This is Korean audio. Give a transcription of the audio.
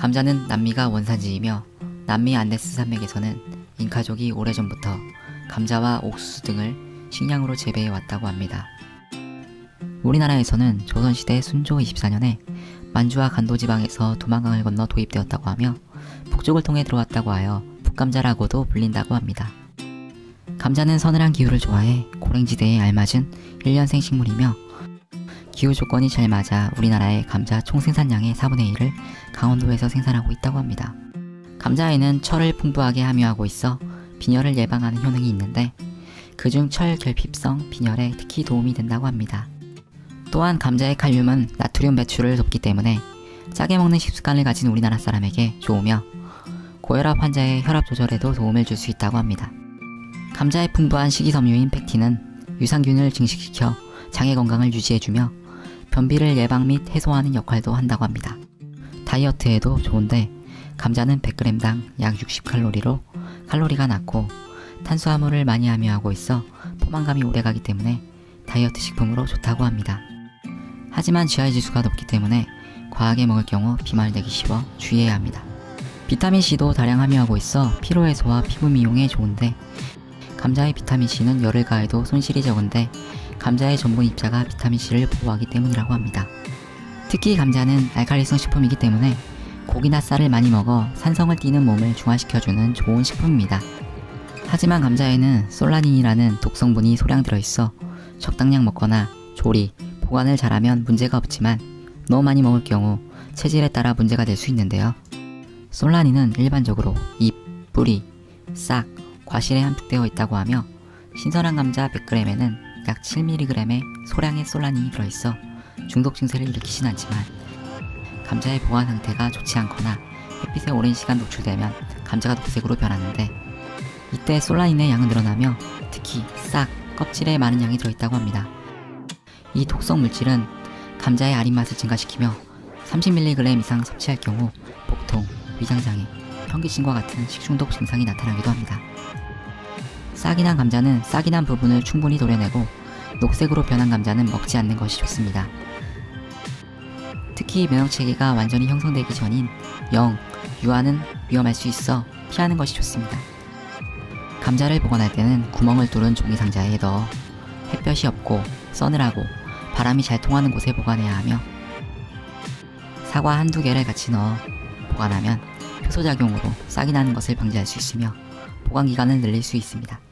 감자는 남미가 원산지이며 남미 안데스 산맥에서는 잉카족이 오래전부터 감자와 옥수수 등을 식량으로 재배해 왔다고 합니다. 우리나라에서는 조선시대 순조 24년에 만주와 간도 지방에서 두만강을 건너 도입되었다고 하며 북쪽을 통해 들어왔다고 하여 북감자라고도 불린다고 합니다. 감자는 서늘한 기후를 좋아해 고랭지대에 알맞은 일년생 식물이며 기후 조건이 잘 맞아 우리나라의 감자 총 생산량의 4분의 1을 강원도에서 생산하고 있다고 합니다. 감자에는 철을 풍부하게 함유하고 있어 빈혈을 예방하는 효능이 있는데 그중 철 결핍성 빈혈에 특히 도움이 된다고 합니다. 또한 감자의 칼륨은 나트륨 배출을 돕기 때문에 짜게 먹는 식습관을 가진 우리나라 사람에게 좋으며 고혈압 환자의 혈압 조절에도 도움을 줄 수 있다고 합니다. 감자의 풍부한 식이섬유인 팩틴은 유산균을 증식시켜 장의 건강을 유지해주며 변비를 예방 및 해소하는 역할도 한다고 합니다. 다이어트에도 좋은데 감자는 100g당 약 60칼로리로 칼로리가 낮고 탄수화물을 많이 함유하고 있어 포만감이 오래가기 때문에 다이어트 식품으로 좋다고 합니다. 하지만 GI 지수가 높기 때문에 과하게 먹을 경우 비말되기 쉬워 주의해야 합니다. 비타민C도 다량 함유하고 있어 피로 해소와 피부 미용에 좋은데 감자의 비타민C는 열을 가해도 손실이 적은데 감자의 전분 입자가 비타민C를 보호하기 때문이라고 합니다. 특히 감자는 알칼리성 식품이기 때문에 고기나 쌀을 많이 먹어 산성을 띠는 몸을 중화시켜주는 좋은 식품입니다. 하지만 감자에는 솔라닌이라는 독성분이 소량 들어있어 적당량 먹거나 조리, 보관을 잘하면 문제가 없지만 너무 많이 먹을 경우 체질에 따라 문제가 될 수 있는데요. 솔라닌은 일반적으로 잎, 뿌리, 싹, 과실에 함축되어 있다고 하며 신선한 감자 100g에는 약 7mg의 소량의 솔라닌이 들어있어 중독 증세를 일으키진 않지만 감자의 보관 상태가 좋지 않거나 햇빛에 오랜 시간 노출되면 감자가 녹색으로 변하는데 이때 솔라닌의 양은 늘어나며 특히 싹, 껍질에 많은 양이 들어있다고 합니다. 이 독성 물질은 감자의 아린 맛을 증가시키며 30mg 이상 섭취할 경우 복통, 위장장애, 현기증과 같은 식중독 증상이 나타나기도 합니다. 싹이 난 감자는 싹이 난 부분을 충분히 도려내고 녹색으로 변한 감자는 먹지 않는 것이 좋습니다. 특히 면역체계가 완전히 형성되기 전인 영, 유아는 위험할 수 있어 피하는 것이 좋습니다. 감자를 보관할 때는 구멍을 뚫은 종이 상자에 넣어 햇볕이 없고 서늘하고 바람이 잘 통하는 곳에 보관해야 하며 사과 한두 개를 같이 넣어 보관하면 효소작용으로 싹이 나는 것을 방지할 수 있으며 보관 기간을 늘릴 수 있습니다.